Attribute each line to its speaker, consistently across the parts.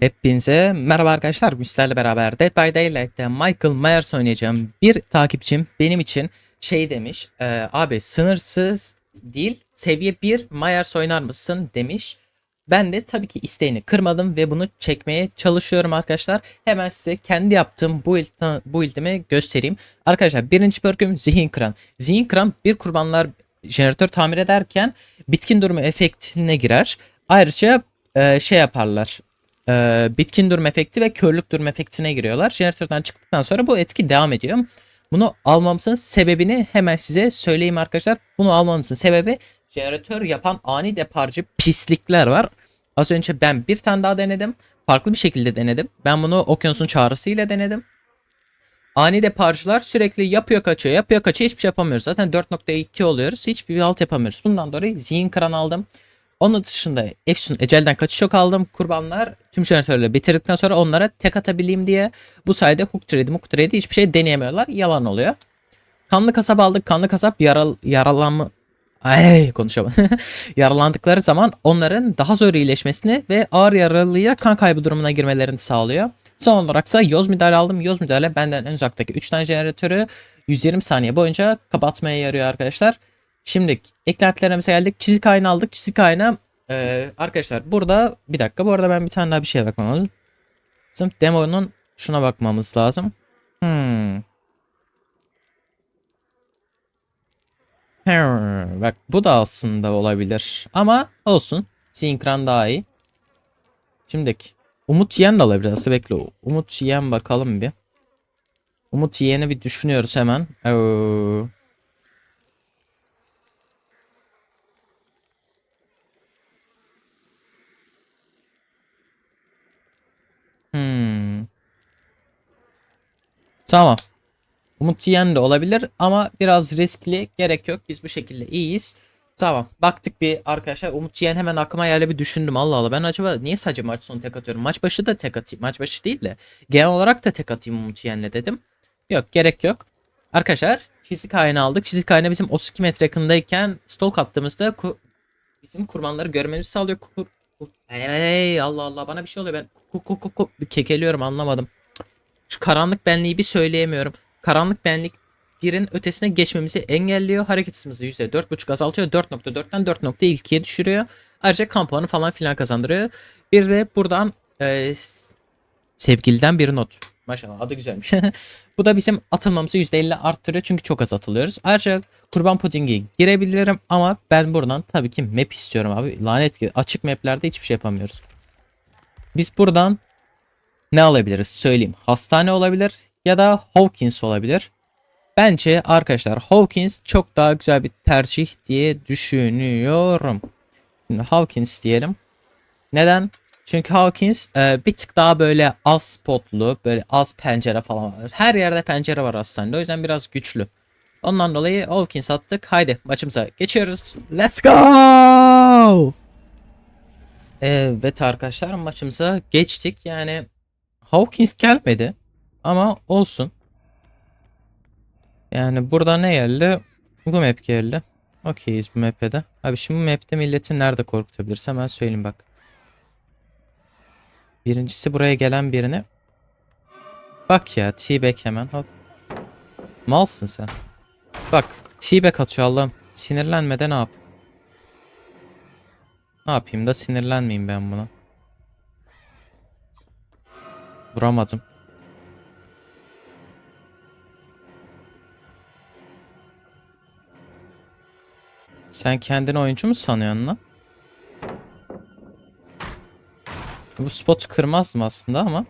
Speaker 1: Hepinize merhaba arkadaşlar. Müslerle beraber Dead by Daylight'te Michael Myers oynayacağım. Bir takipçim benim için şey demiş. "Ee, abi sınırsız değil seviye 1 Myers oynar mısın demiş. Ben de tabii ki isteğini kırmadım ve bunu çekmeye çalışıyorum arkadaşlar. Hemen size kendi yaptığım build, build'imi göstereyim. Arkadaşlar birinci perküm zihin kıran. Zihin kıran bir kurbanlar jeneratör tamir ederken bitkin durumu efektine girer. Ayrıca e, şey yaparlar e, bitkin durum efekti ve körlük durum efektine giriyorlar. Jeneratörden çıktıktan sonra bu etki devam ediyor. Bunu almamızın sebebini hemen size söyleyeyim arkadaşlar. Bunu almamızın sebebi jeneratör yapan ani deparcı pislikler var. Az önce ben bir tane daha denedim. Farklı bir şekilde denedim. Ben bunu okyanusun çağrısıyla denedim. Ani deparcılar sürekli yapıyor kaçıyor yapıyor kaçıyor hiçbir şey yapamıyoruz. Zaten 4.2 oluyoruz. Hiçbir alt yapamıyoruz. Bundan dolayı zihin kıran aldım. Onun dışında Efsun Ecel'den kaçış yok aldım. Kurbanlar tüm jeneratörleri bitirdikten sonra onlara tek atabileyim diye bu sayede hook trade, hook trade hiçbir şey deneyemiyorlar. Yalan oluyor. Kanlı kasap aldık. Kanlı kasap yaral, yaralanma... Ay konuşamadım. Yaralandıkları zaman onların daha zor iyileşmesini ve ağır yaralıya kan kaybı durumuna girmelerini sağlıyor. Son olaraksa yoz müdahale aldım. Yoz müdahale benden en uzaktaki 3 tane jeneratörü 120 saniye boyunca kapatmaya yarıyor arkadaşlar. Şimdi eklentilerimize geldik. Çizik ayna aldık. Çizik ayna ee, arkadaşlar burada bir dakika bu arada ben bir tane daha bir şeye bakmam lazım. Bizim demonun şuna bakmamız lazım. Hmm. Bak bu da aslında olabilir. Ama olsun. Sinkran daha iyi. Şimdiki. Umut Yiyen de alabiliriz. Bekle. Umut Yiyen bakalım bir. Umut Yiyen'i bir düşünüyoruz hemen. Oo. Tamam. Umut Yiyen de olabilir ama biraz riskli. Gerek yok. Biz bu şekilde iyiyiz. Tamam. Baktık bir arkadaşlar. Umut Yiyen hemen aklıma yerle bir düşündüm. Allah Allah. Ben acaba niye sadece maç sonu tek atıyorum? Maç başı da tek atayım. Maç başı değil de. Genel olarak da tek atayım Umut Yiyen'le dedim. Yok gerek yok. Arkadaşlar çizik ayna aldık. Çizik ayna bizim 32 metre yakındayken stalk attığımızda ku- bizim kurbanları görmemizi sağlıyor. Kur- Hey Allah Allah bana bir şey oluyor ben ku- ku- ku- kekeliyorum anlamadım. Şu karanlık benliği bir söyleyemiyorum. Karanlık benlik birin ötesine geçmemizi engelliyor. Hareket hızımızı %4.5 azaltıyor. 4.4'ten 4.2'ye düşürüyor. Ayrıca kan puanı falan filan kazandırıyor. Bir de buradan e, sevgiliden bir not. Maşallah adı güzelmiş. Bu da bizim atılmamızı %50 arttırıyor çünkü çok az atılıyoruz. Ayrıca kurban pudingi girebilirim ama ben buradan tabii ki map istiyorum abi. Lanet gibi açık maplerde hiçbir şey yapamıyoruz. Biz buradan ne alabiliriz söyleyeyim. Hastane olabilir ya da Hawkins olabilir. Bence arkadaşlar Hawkins çok daha güzel bir tercih diye düşünüyorum. Şimdi Hawkins diyelim. Neden? Çünkü Hawkins e, bir tık daha böyle az spotlu, böyle az pencere falan var. Her yerde pencere var hastanede. O yüzden biraz güçlü. Ondan dolayı Hawkins attık. Haydi maçımıza geçiyoruz. Let's go! Evet arkadaşlar maçımıza geçtik. Yani Hawkins gelmedi. Ama olsun. Yani burada ne geldi? Bu map geldi. Okeyiz bu map'e de. Abi şimdi bu map'te milleti nerede korkutabiliriz hemen söyleyeyim bak. Birincisi buraya gelen birini. Bak ya T-back hemen hop. Malsın sen. Bak T-back atıyor Allah'ım. Sinirlenmeden ne yap? Ne yapayım da sinirlenmeyeyim ben buna. Vuramadım. Sen kendini oyuncu mu sanıyorsun lan? Bu spotu kırmaz mı aslında ama?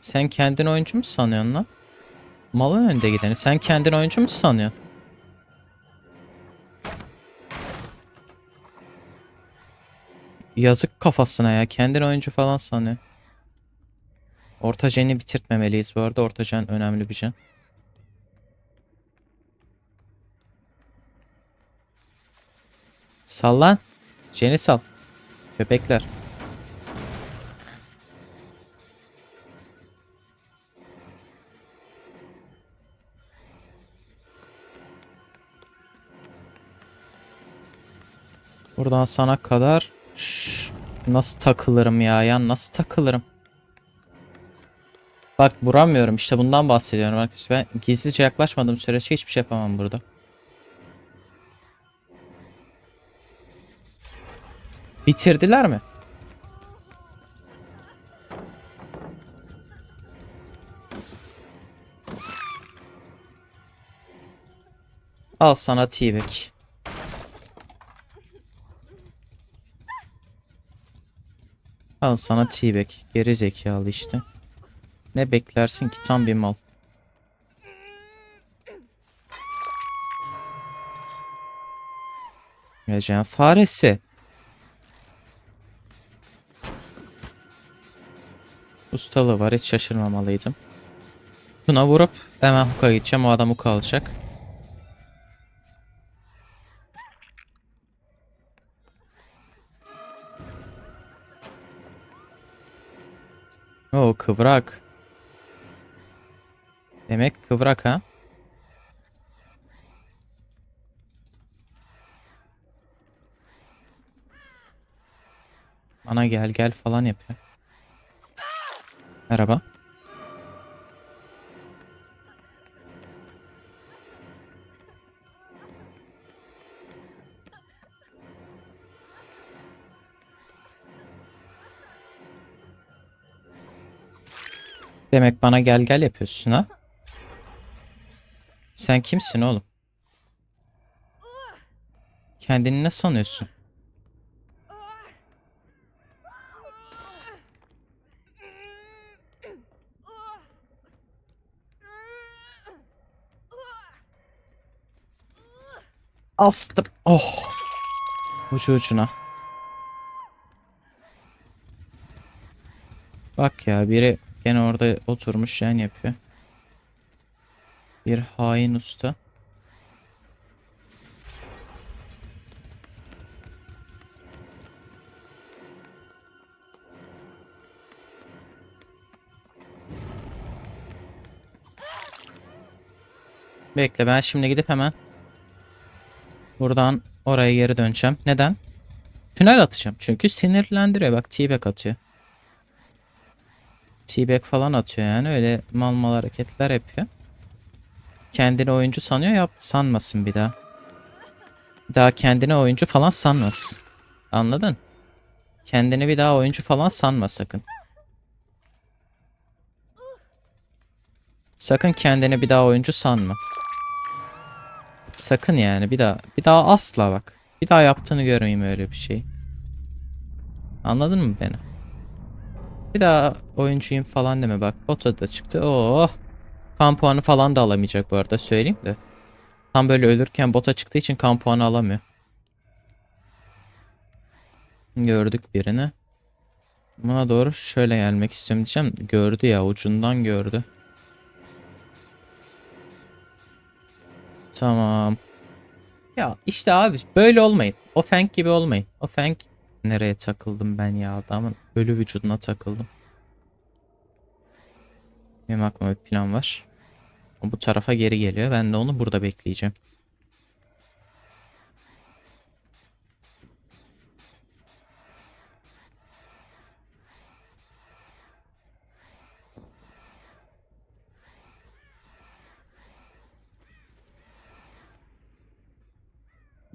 Speaker 1: Sen kendini oyuncu mu sanıyorsun lan? Malın önde gideni. Sen kendini oyuncu mu sanıyorsun? Yazık kafasına ya. Kendini oyuncu falan sanıyor. Orta jeni bitirtmemeliyiz bu arada. Orta jen önemli bir jen. Sal lan. Jeni sal. Köpekler. Buradan sana kadar Şşş. Nasıl takılırım ya ya nasıl takılırım? Bak vuramıyorum işte bundan bahsediyorum arkadaşlar. Ben gizlice yaklaşmadığım sürece hiçbir şey yapamam burada. Bitirdiler mi? Al sana T-Bag. Al sana T-Bag. Geri zekalı işte. Ne beklersin ki tam bir mal. Gecenin faresi. Ustalığı var hiç şaşırmamalıydım. Buna vurup hemen hook'a gideceğim. O adam hook alacak. O kıvrak. Demek kıvrak ha? Bana gel gel falan yapıyor. Merhaba. Demek bana gel gel yapıyorsun ha? Sen kimsin oğlum? Kendini ne sanıyorsun? Astım. Oh. Ucu ucuna. Bak ya biri gene orada oturmuş yan yapıyor. Bir hain usta. Bekle ben şimdi gidip hemen buradan oraya geri döneceğim. Neden? Tünel atacağım çünkü sinirlendiriyor. Bak T-Bag atıyor. T-Bag falan atıyor yani öyle mal mal hareketler yapıyor. Kendini oyuncu sanıyor yap sanmasın bir daha. Daha kendini oyuncu falan sanmasın. Anladın? Kendini bir daha oyuncu falan sanma sakın. Sakın kendini bir daha oyuncu sanma. Sakın yani bir daha. Bir daha asla bak. Bir daha yaptığını görmeyeyim öyle bir şey. Anladın mı beni? Bir daha oyuncuyum falan deme bak. Bota da çıktı. Oh. Kan puanı falan da alamayacak bu arada söyleyeyim de. Tam böyle ölürken bota çıktığı için kan puanı alamıyor. Gördük birini. Buna doğru şöyle gelmek istiyorum diyeceğim. Gördü ya ucundan gördü. Tamam. Ya işte abi böyle olmayın. O Fang gibi olmayın. O Fang nereye takıldım ben ya adamın ölü vücuduna takıldım. Benim aklıma bir plan var. Bu tarafa geri geliyor. Ben de onu burada bekleyeceğim.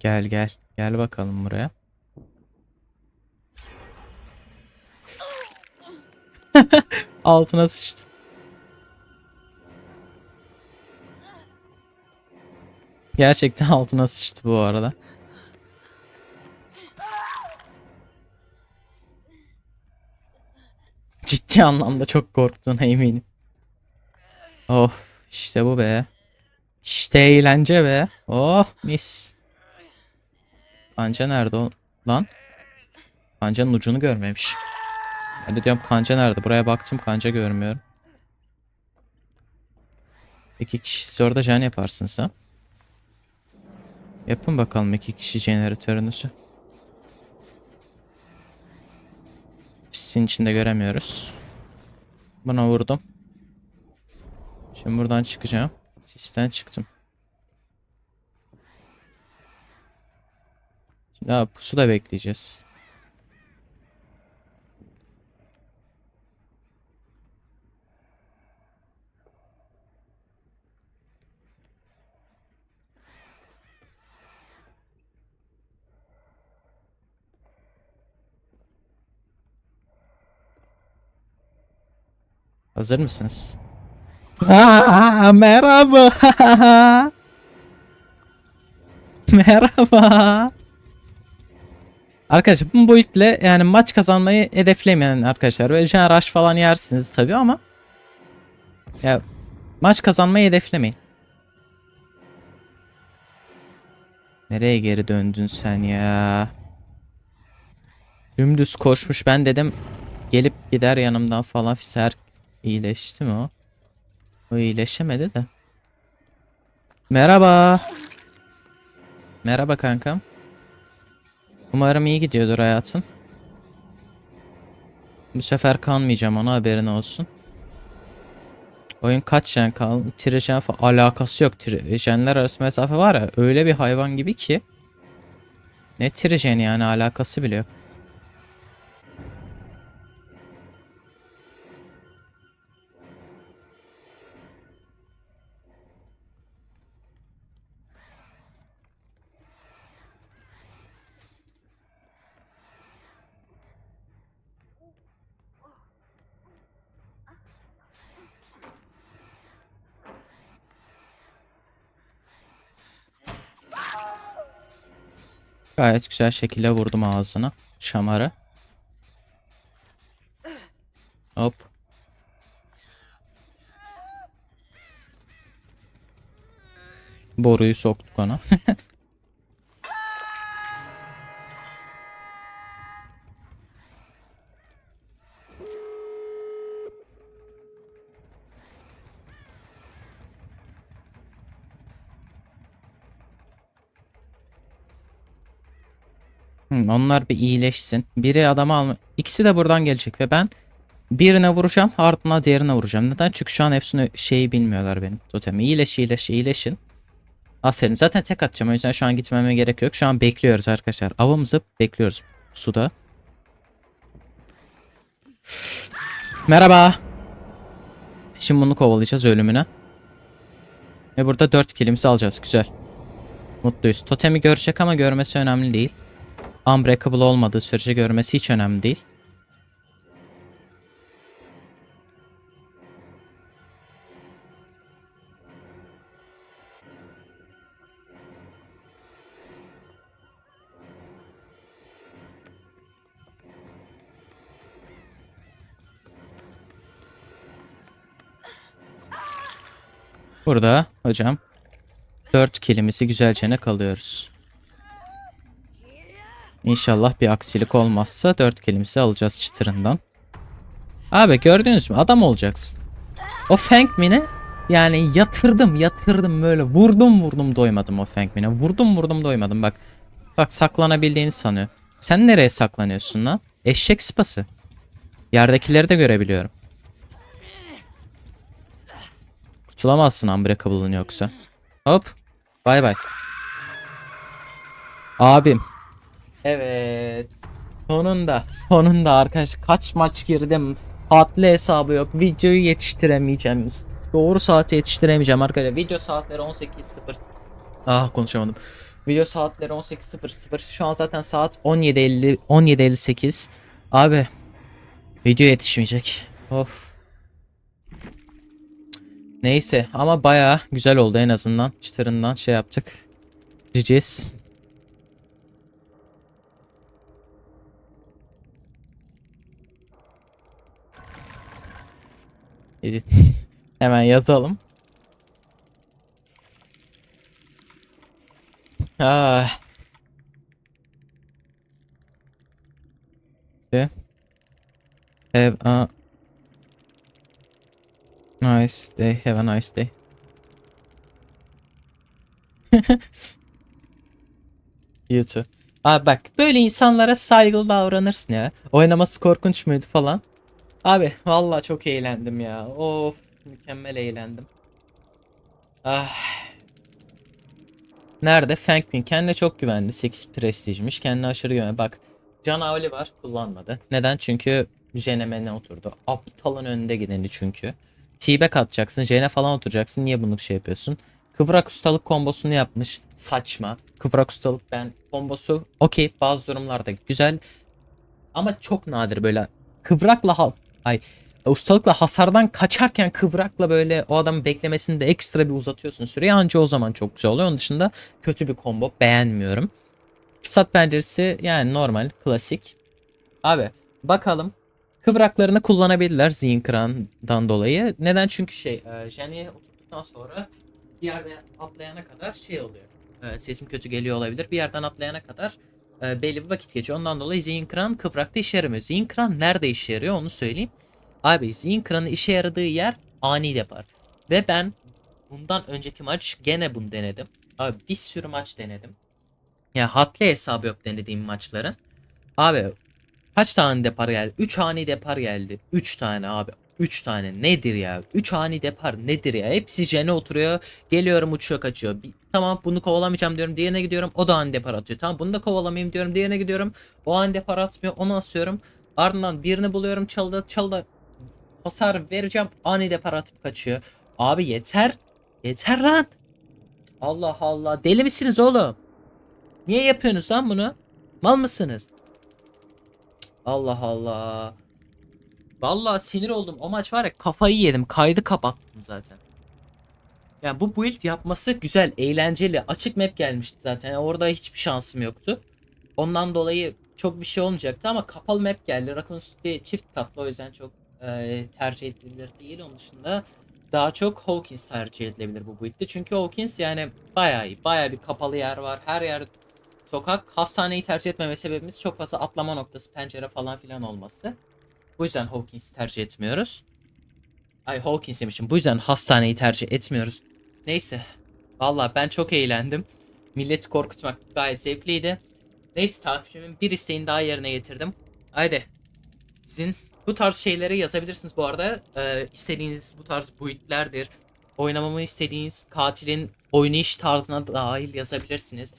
Speaker 1: Gel gel. Gel bakalım buraya. Altına sıçtı. Gerçekten altına sıçtı bu arada. Ciddi anlamda çok korktuğuna eminim. Of işte bu be. İşte eğlence be. Oh mis. Kanca nerede o? Lan. Kancanın ucunu görmemiş. Ben de diyorum kanca nerede? Buraya baktım kanca görmüyorum. İki kişi orada can yaparsın sen. Yapın bakalım iki kişi jeneratörünüzü. Sizin içinde göremiyoruz. Buna vurdum. Şimdi buradan çıkacağım. Sisten çıktım. Şimdi daha pusu da bekleyeceğiz. Hazır mısınız? Aa, merhaba. merhaba. Arkadaşlar bu boyutla yani maç kazanmayı hedeflemeyen arkadaşlar. Böyle şey rush falan yersiniz tabii ama ya maç kazanmayı hedeflemeyin. Nereye geri döndün sen ya? Dümdüz koşmuş ben dedim gelip gider yanımdan falan fiser iyileşti mi o? O iyileşemedi de. Merhaba. Merhaba kankam. Umarım iyi gidiyordur hayatın. Bu sefer kanmayacağım ona haberin olsun. Oyun kaç jen kaldı? Trijen falan alakası yok. Trijenler arası mesafe var ya öyle bir hayvan gibi ki. Ne trijen yani alakası bile yok. Gayet güzel şekilde vurdum ağzına. Şamarı. Hop. Boruyu soktuk ona. onlar bir iyileşsin. Biri adamı alma. İkisi de buradan gelecek ve ben birine vuracağım ardına diğerine vuracağım. Neden? Çünkü şu an hepsini şeyi bilmiyorlar benim totemi. İyileş iyileş iyileşin. Aferin. Zaten tek atacağım. O yüzden şu an gitmeme gerek yok. Şu an bekliyoruz arkadaşlar. Avımızı bekliyoruz suda. Merhaba. Şimdi bunu kovalayacağız ölümüne. Ve burada 4 kilimizi alacağız. Güzel. Mutluyuz. Totemi görecek ama görmesi önemli değil. Unbreakable olmadığı sürece görmesi hiç önemli değil. Burada hocam 4 kilimizi güzelce kalıyoruz. İnşallah bir aksilik olmazsa 4 kilimizi alacağız çıtırından. Abi gördünüz mü adam olacaksın. O Feng Min'e yani yatırdım yatırdım böyle vurdum vurdum doymadım o Feng Min'e. Vurdum vurdum doymadım bak. Bak saklanabildiğini sanıyor. Sen nereye saklanıyorsun lan? Eşek sıpası. Yerdekileri de görebiliyorum. Kurtulamazsın Unbreakable'ın yoksa. Hop. Bay bay. Abim. Evet. Sonunda. Sonunda arkadaş kaç maç girdim. Hatlı hesabı yok. Videoyu yetiştiremeyeceğim. Doğru saate yetiştiremeyeceğim arkadaşlar. Video saatleri 18.00. Ah konuşamadım. Video saatleri 18.00. Şu an zaten saat 17.50 17.58. Abi video yetişmeyecek. Of. Neyse ama baya güzel oldu en azından. Çıtırından şey yaptık. Gideceğiz. Edit. Hemen yazalım. Ah. İşte. Have a nice day. Have a nice day. you too. Abi bak böyle insanlara saygılı davranırsın ya. Oynaması korkunç muydu falan. Abi vallahi çok eğlendim ya. Of mükemmel eğlendim. Ah. Nerede? Fankmin kendine çok güvendi. 8 prestijmiş. Kendine aşırı güvendi. Bak Can Avli var kullanmadı. Neden? Çünkü JNM'ne oturdu. Aptalın önünde gideni çünkü. T-back atacaksın. JN falan oturacaksın. Niye bunu şey yapıyorsun? Kıvrak ustalık kombosunu yapmış. Saçma. Kıvrak ustalık ben kombosu okey bazı durumlarda güzel. Ama çok nadir böyle kıvrakla halt ay ustalıkla hasardan kaçarken kıvrakla böyle o adamın beklemesini de ekstra bir uzatıyorsun süreyi anca o zaman çok güzel oluyor. Onun dışında kötü bir combo beğenmiyorum. Fırsat penceresi yani normal klasik. Abi bakalım kıvraklarını kullanabilirler zihin kırandan dolayı. Neden? Çünkü şey e, Jenny'e oturduktan sonra bir yerde atlayana kadar şey oluyor. E, sesim kötü geliyor olabilir. Bir yerden atlayana kadar e, belli bir vakit geçiyor. Ondan dolayı zihin kıran kıvrakta işe yaramıyor. Zihin kıran nerede işe yarıyor onu söyleyeyim. Abi zihin kıranın işe yaradığı yer ani depar. Ve ben bundan önceki maç gene bunu denedim. Abi bir sürü maç denedim. Ya hadli hesabı yok denediğim maçların. Abi kaç tane depar geldi? 3 ani depar geldi. 3 tane abi. 3 tane nedir ya? 3 ani depar nedir ya? Hepsi jene oturuyor. Geliyorum uçuyor kaçıyor. Bir, tamam bunu kovalamayacağım diyorum. Diğerine gidiyorum. O da ani depar atıyor. Tamam bunu da kovalamayayım diyorum. Diğerine gidiyorum. O ani depar atmıyor. Onu asıyorum. Ardından birini buluyorum. Çalda çalda hasar vereceğim. Ani depar atıp kaçıyor. Abi yeter. Yeter lan. Allah Allah. Deli misiniz oğlum? Niye yapıyorsunuz lan bunu? Mal mısınız? Allah Allah. Vallahi sinir oldum. O maç var ya kafayı yedim. Kaydı kapattım zaten. Yani bu build yapması güzel, eğlenceli. Açık map gelmişti zaten. Yani orada hiçbir şansım yoktu. Ondan dolayı çok bir şey olmayacaktı ama kapalı map geldi. Raccoon City çift katlı o yüzden çok e, tercih edilebilir değil. Onun dışında daha çok Hawkins tercih edilebilir bu build'de. Çünkü Hawkins yani bayağı iyi. Bayağı bir kapalı yer var. Her yer sokak. Hastaneyi tercih etmeme sebebimiz çok fazla atlama noktası, pencere falan filan olması. Bu yüzden Hawkins'i tercih etmiyoruz. Ay Hawkins demişim. Bu yüzden hastaneyi tercih etmiyoruz. Neyse. Vallahi ben çok eğlendim. Milleti korkutmak gayet zevkliydi. Neyse takipçimin bir isteğini daha yerine getirdim. Haydi. Sizin bu tarz şeyleri yazabilirsiniz bu arada. Ee, istediğiniz bu tarz buitlerdir. Oynamamı istediğiniz katilin oynayış tarzına dahil yazabilirsiniz.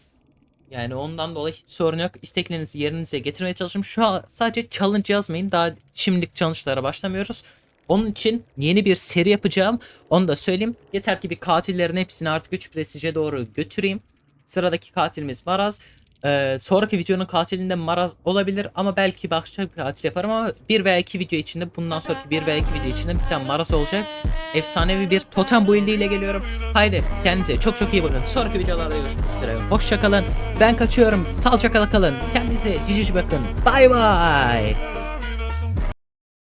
Speaker 1: Yani ondan dolayı hiç sorun yok. İsteklerinizi yerinize getirmeye çalışıyorum. Şu an sadece challenge yazmayın. Daha şimdilik challenge'lara başlamıyoruz. Onun için yeni bir seri yapacağım. Onu da söyleyeyim. Yeter ki bir katillerin hepsini artık 3 prestije doğru götüreyim. Sıradaki katilimiz Maraz. Ee, sonraki videonun katilinde Maraz olabilir ama belki başka bir katil yaparım ama bir veya iki video içinde bundan sonraki bir veya iki video içinde bir tane Maraz olacak. Efsanevi bir totem build ile geliyorum. Haydi kendinize çok çok iyi bakın. Sonraki videolarda görüşmek üzere. Hoşçakalın. Ben kaçıyorum. Sağlıcakla kalın. Kendinize cici bakın. Bay bay.